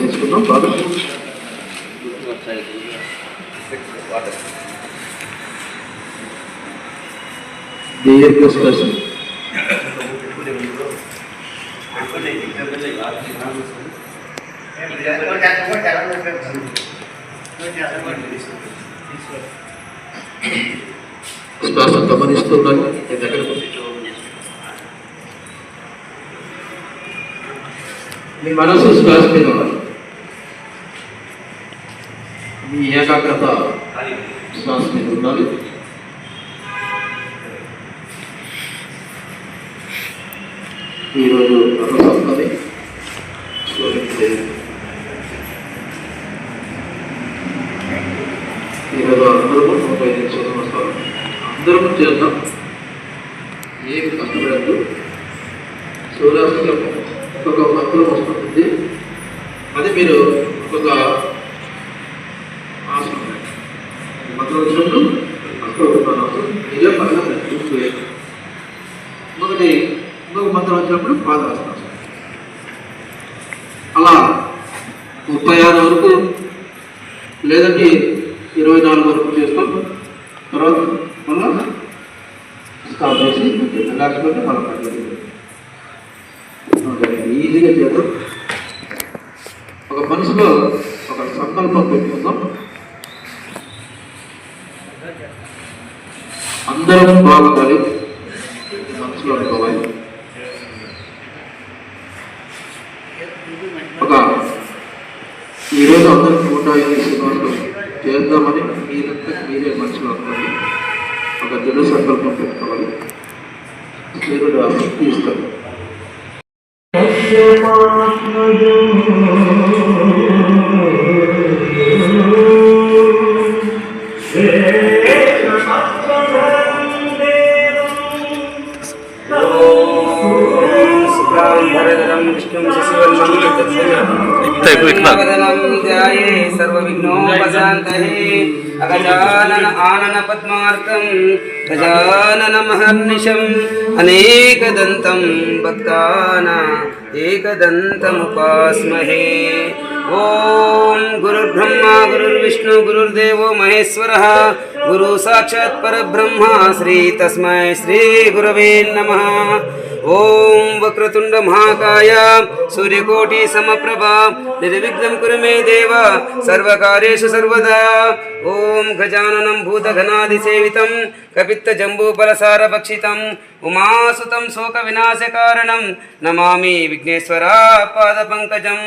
తీసుకుందాం బాగా water the air force person. మొదట శ్వాస తీసుకుందాం బాగా దీర్ఘ శ్వాస శ్వాస గమనిస్తున్నాను మీ దగ్గర మీ మనసు శ్వాస మీద ఉండాలి. మీ ఏకాగ్రత శ్వాస మీద ఉండాలి ఈరోజు ఒక్కొక్క మంత్రం వస్తుంది అది మీరు ఒక్కొక్క ఆసనం మంత్రం వచ్చినప్పుడు అక్కడ ఆసనం ఇదే పైన చూసుకోలేదు ఒకటి ఇంకొక మంత్రం వచ్చినప్పుడు పాదాసనం అలా ముప్పై ఆరు వరకు లేదంటే ఇరవై నాలుగు వరకు చేస్తాం. తర్వాత మళ్ళా స్టాప్ చేసి రిలాక్స్ పెట్టి మళ్ళీ ఈజీగా చేద్దాం ఒక మనసులో ఒక సంకల్పం పెట్టుకుందాం. అందరం బాగుండాలి. మనసులో అనుకోవాలి. ఒక ఈరోజు అందరికీ నూట ఐదు సినిమాలు చేద్దామని మీరంతా మీరే మనసులో అనుకోవాలి ఒక దృఢ సంకల్పం పెట్టుకోవాలి. దేవుడు Shema भरदरं विष्णुं शशिवर्णं विद्याये सर्वविघ्नोपशान्तये अगजानन आनन पद्मार्कं गजानन महर्निशम् अनेकदन्तं भक्ताना गुरु विष्णु गुरु गुरुर्विष्णु गुरुर्देवो गुरु गुरुसाक्षात् परब्रह्मा श्री तस्मै श्रीगुरवे नमः। ఓం వక్రతుండ మహాకాయ సూర్యకోటి సమప్రభా. నిర్విఘ్నం కురు మే దేవ సర్వకార్యేషు సర్వదా. ఓం గజాననం భూతఘనాదిసేవితం కపిత్త జంబూఫలసార భక్షితం ఉమాసుతం శోక వినాశకారణం నమామి విఘ్నేశ్వరా పాద పంకజం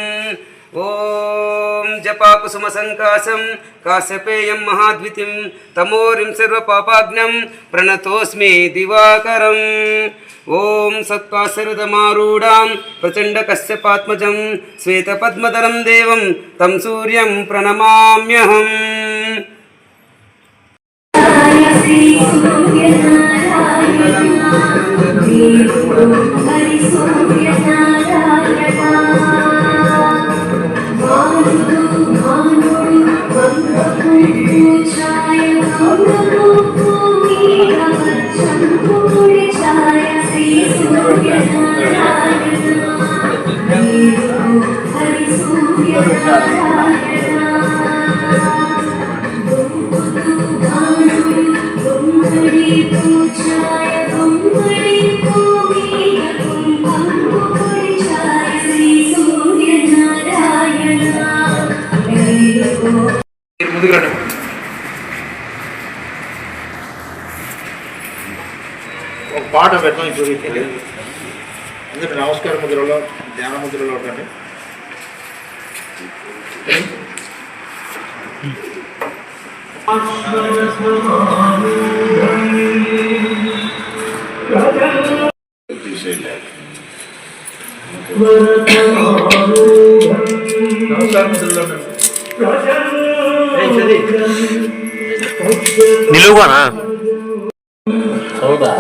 ఓం జపాకుసుమ సంకాశం కాశ్యపేయం మహాద్వితిం తమోరిం సర్వపాపాజ్ఞం ప్రణతోస్మి దివాకరం. ఓం సత్కాశరుదమారూఢాం ప్రచండ కశ్యపాత్మజం శ్వేతపద్మధరం దేవం తం సూర్యం ప్రణమామ్యహం. ముందుకు రండి ఒక పాట పెడతాం ఇప్పుడు అందుకే నమస్కార ముద్రలో ధ్యాన ముద్రలో ఉండండి నమస్కార ముద్రలో ನಿಲ್ಲುವ ಹೌದಾ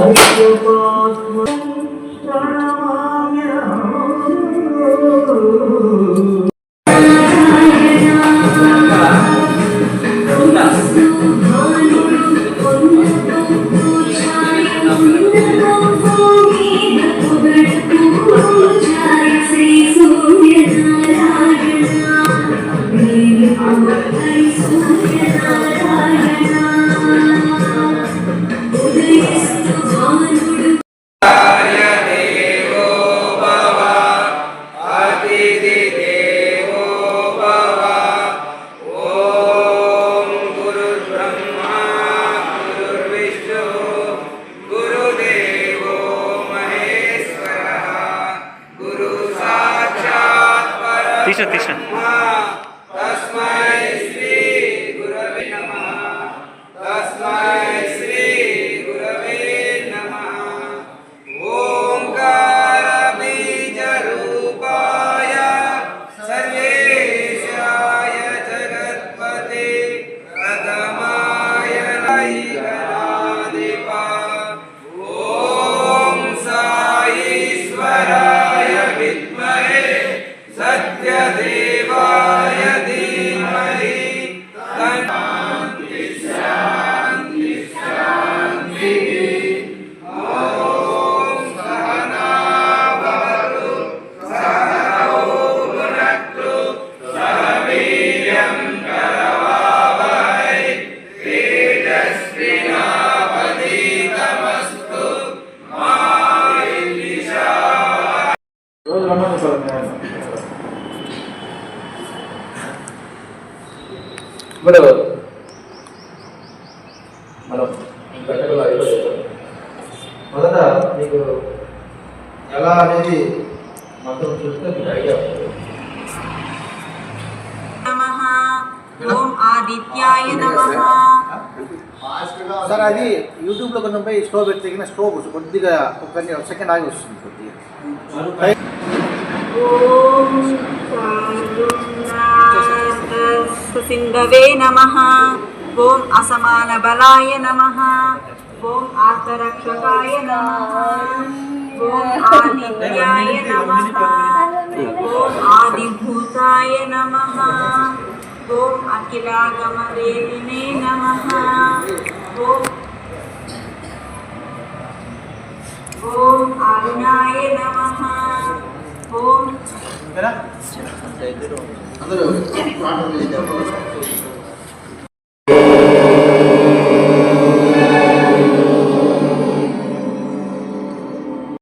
तीसरा तीसरा రోజు రమ్మని సార్ ఇప్పుడు మనం గంటలు అయిపోయాం మొదట మీకు ఎలా అనేది మంత్రం చూస్తే మీకు ఐడియా వస్తుంది. నమః. ఓం ఆదిత్యాయ నమః. సార్ అది యూట్యూబ్లో కొంచెం పోయి స్టవ్ పెట్టి స్టవ్ కొద్దిగా ఒక సెకండ్ ఆగి వస్తుంది కొద్దిగా. ఓం సింధవే నమః. ఓం అసమాన బలాయ నమః. ఓం ఆర్తరక్షకాయ నమః. ఓం ఆదిత్యాయ నమః. ఓం ఆదిభూతాయ నమః. ఓం అఖిలాగమదేవినే నమః. ఓం ఓం ఓకేనా అందరూ